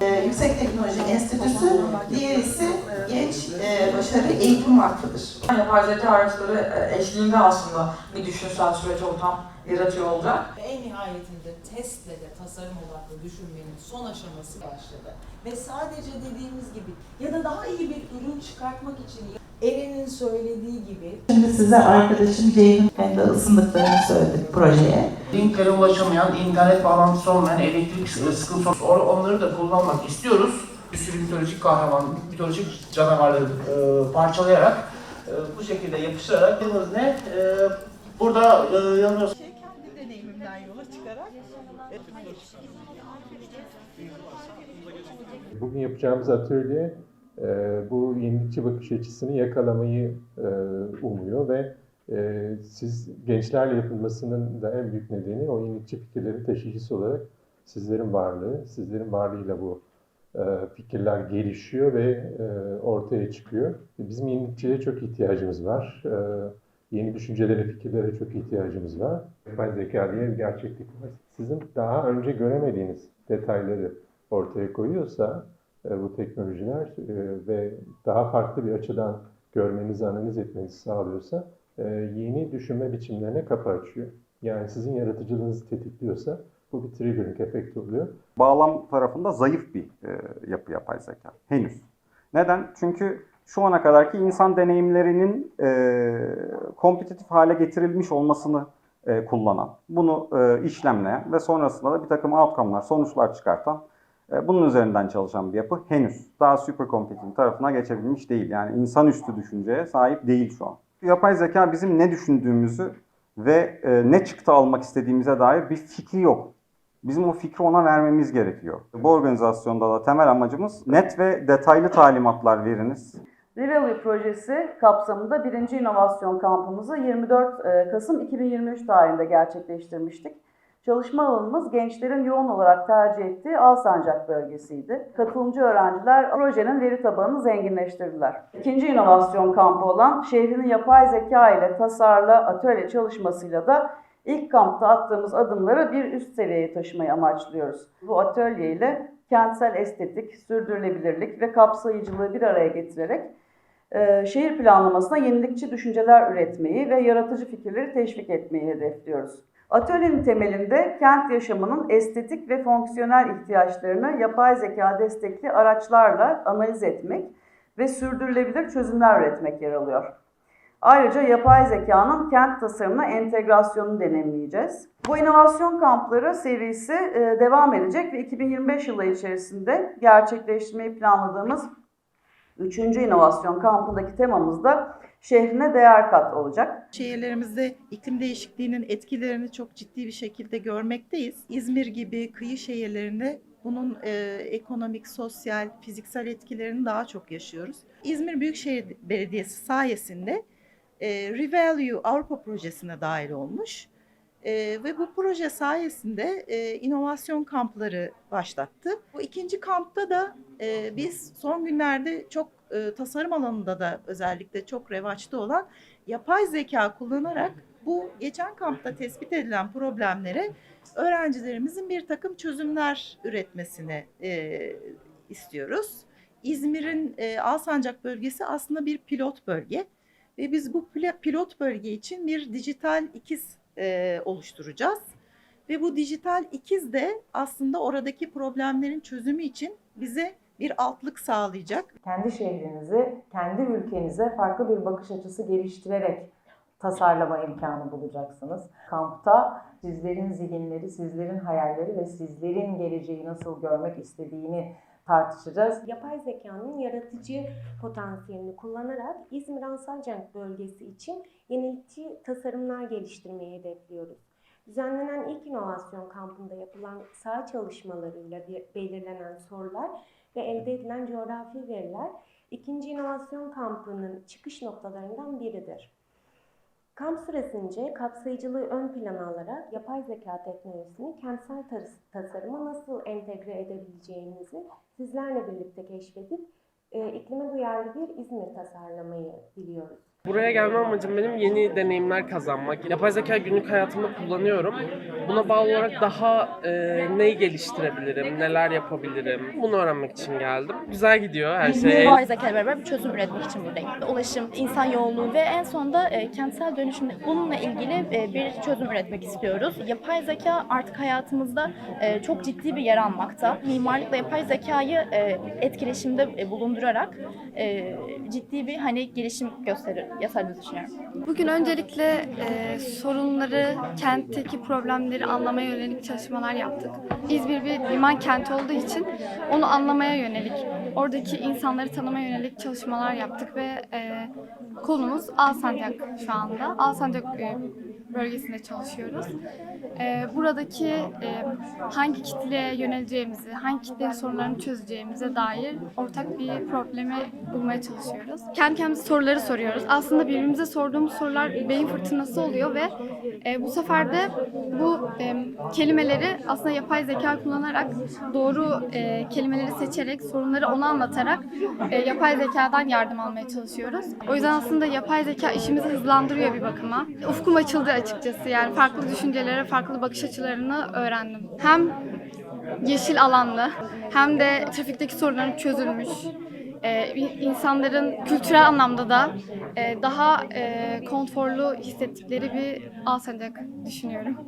Ee, Yüksek Teknoloji Enstitüsü, diğer ise Genç e, Başarı Eğitim Vakfı'dır. Yapay zeka araçları e, eşliğinde aslında bir düşünsel süreç ortam yaratıyor olacak. Ve en nihayetinde testle de tasarım odaklı düşünmenin son aşaması başladı. Ve sadece dediğimiz gibi ya da daha iyi bir ürün çıkartmak için Eren'in söylediği gibi Şimdi size arkadaşım Ceyhun kendi ısındıklarını söyledi projeye. linklere ulaşamayan, internet bağlantısı olmayan, elektrik sıkıntısı onları da kullanmak istiyoruz. Bir sürü mitolojik kahraman, mitolojik canavarları e, parçalayarak e, bu şekilde yapıştırarak yalnız ne? E, burada e, yanılmıyorsam Kendi deneyimimden yola çıkarak Bugün yapacağımız atölye e, bu yenilikçi bakış açısını yakalamayı e, umuyor ve e, siz gençlerle yapılmasının da en büyük nedeni o yenilikçi fikirlerin taşıyıcısı olarak sizlerin varlığı, sizlerin varlığıyla bu e, fikirler gelişiyor ve e, ortaya çıkıyor. Bizim yenilikçiye çok ihtiyacımız var. E, yeni düşüncelere, fikirlere çok ihtiyacımız var. Yapay zeka diye bir gerçeklik var. Sizin daha önce göremediğiniz detayları ortaya koyuyorsa bu teknolojiler e, ve daha farklı bir açıdan görmenizi, analiz etmenizi sağlıyorsa e, yeni düşünme biçimlerine kapı açıyor. Yani sizin yaratıcılığınızı tetikliyorsa bu bir triggering efekti oluyor. bağlam tarafında zayıf bir e, yapı yapay zeka. Henüz. Neden? Çünkü şu ana kadarki insan deneyimlerinin e, kompetitif hale getirilmiş olmasını e, kullanan, bunu e, işlemleyen ve sonrasında da bir takım outcome'lar, sonuçlar çıkartan, e, bunun üzerinden çalışan bir yapı henüz daha super computing tarafına geçebilmiş değil. Yani insanüstü düşünceye sahip değil şu an. Yapay zeka bizim ne düşündüğümüzü ve e, ne çıktı almak istediğimize dair bir fikri yok. Bizim o fikri ona vermemiz gerekiyor. Bu organizasyonda da temel amacımız net ve detaylı talimatlar veriniz. Revalue projesi kapsamında birinci inovasyon kampımızı 24 e, Kasım 2023 tarihinde gerçekleştirmiştik. Çalışma alanımız gençlerin yoğun olarak tercih ettiği Alsancak bölgesiydi. Katılımcı öğrenciler projenin veri tabanını zenginleştirdiler. İkinci inovasyon kampı olan şehrinin yapay zeka ile tasarla atölye çalışmasıyla da ilk kampta attığımız adımları bir üst seviyeye taşımayı amaçlıyoruz. Bu atölye ile kentsel estetik, sürdürülebilirlik ve kapsayıcılığı bir araya getirerek e, şehir planlamasına yenilikçi düşünceler üretmeyi ve yaratıcı fikirleri teşvik etmeyi hedefliyoruz. Atölyenin temelinde kent yaşamının estetik ve fonksiyonel ihtiyaçlarını yapay zeka destekli araçlarla analiz etmek ve sürdürülebilir çözümler üretmek yer alıyor. Ayrıca yapay zekanın kent tasarımına entegrasyonunu deneyimleyeceğiz. Bu inovasyon kampları serisi e, devam edecek ve 2025 yılı içerisinde gerçekleştirmeyi planladığımız 3. inovasyon kampındaki temamız da şehrine değer kat olacak. Şehirlerimizde iklim değişikliğinin etkilerini çok ciddi bir şekilde görmekteyiz. İzmir gibi kıyı şehirlerinde bunun e, ekonomik, sosyal, fiziksel etkilerini daha çok yaşıyoruz. İzmir Büyükşehir Belediyesi sayesinde e, Revalue Avrupa projesine dahil olmuş E, ve bu proje sayesinde e, inovasyon kampları başlattı. Bu ikinci kampta da e, biz son günlerde çok e, tasarım alanında da özellikle çok revaçta olan yapay zeka kullanarak bu geçen kampta tespit edilen problemlere öğrencilerimizin bir takım çözümler üretmesini e, istiyoruz. İzmir'in e, Alsancak bölgesi aslında bir pilot bölge ve biz bu pilot bölge için bir dijital ikiz e, oluşturacağız. Ve bu dijital ikiz de aslında oradaki problemlerin çözümü için bize bir altlık sağlayacak. kendi şehrinizi, kendi ülkenize farklı bir bakış açısı geliştirerek tasarlama imkanı bulacaksınız. Kampta sizlerin zihinleri, sizlerin hayalleri ve sizlerin geleceği nasıl görmek istediğini tartışacağız. Yapay zekanın yaratıcı potansiyelini kullanarak İzmir Alsancak bölgesi için yenilikçi tasarımlar geliştirmeyi hedefliyoruz. Düzenlenen ilk inovasyon kampında yapılan saha çalışmalarıyla belirlenen sorular ve elde edilen coğrafi veriler ikinci inovasyon kampının çıkış noktalarından biridir. Kamp süresince kapsayıcılığı ön plana alarak yapay zeka teknolojisini kentsel tas- tasarıma nasıl entegre edebileceğimizi sizlerle birlikte keşfedip e, iklime duyarlı bir İzmir tasarlamayı diliyoruz. Buraya gelme amacım benim yeni deneyimler kazanmak. Yapay zeka günlük hayatımda kullanıyorum. Buna bağlı olarak daha e, neyi geliştirebilirim, neler yapabilirim bunu öğrenmek için geldim. Güzel gidiyor her şey. Yapay zeka ile beraber bir çözüm üretmek için buradayım. Ulaşım, insan yoğunluğu ve en sonunda e, kentsel dönüşümde bununla ilgili e, bir çözüm üretmek istiyoruz. Yapay zeka artık hayatımızda e, çok ciddi bir yer almakta. Mimarlıkla yapay zekayı e, etkileşimde e, bulundurarak e, ciddi bir hani gelişim gösterir yasal düşünüyorum. Bugün öncelikle e, sorunları, kentteki problemleri anlamaya yönelik çalışmalar yaptık. İzmir bir liman kenti olduğu için onu anlamaya yönelik, oradaki insanları tanımaya yönelik çalışmalar yaptık ve e, konumuz Alsancak şu anda. Alsancak e, bölgesinde çalışıyoruz. E, buradaki e, hangi kitleye yöneleceğimizi, hangi kitlenin sorunlarını çözeceğimize dair ortak bir problemi bulmaya çalışıyoruz. Kendi kendimize soruları soruyoruz. Aslında birbirimize sorduğumuz sorular beyin fırtınası oluyor ve e, bu sefer de bu e, kelimeleri aslında yapay zeka kullanarak doğru e, kelimeleri seçerek sorunları ona anlatarak e, yapay zekadan yardım almaya çalışıyoruz. O yüzden aslında yapay zeka işimizi hızlandırıyor bir bakıma. Ufkum açıldı açıkçası yani farklı düşüncelere, farklı bakış açılarını öğrendim. Hem yeşil alanlı hem de trafikteki sorunların çözülmüş. Ee, insanların kültürel anlamda da e, daha e, konforlu hissettikleri bir Alsancak düşünüyorum.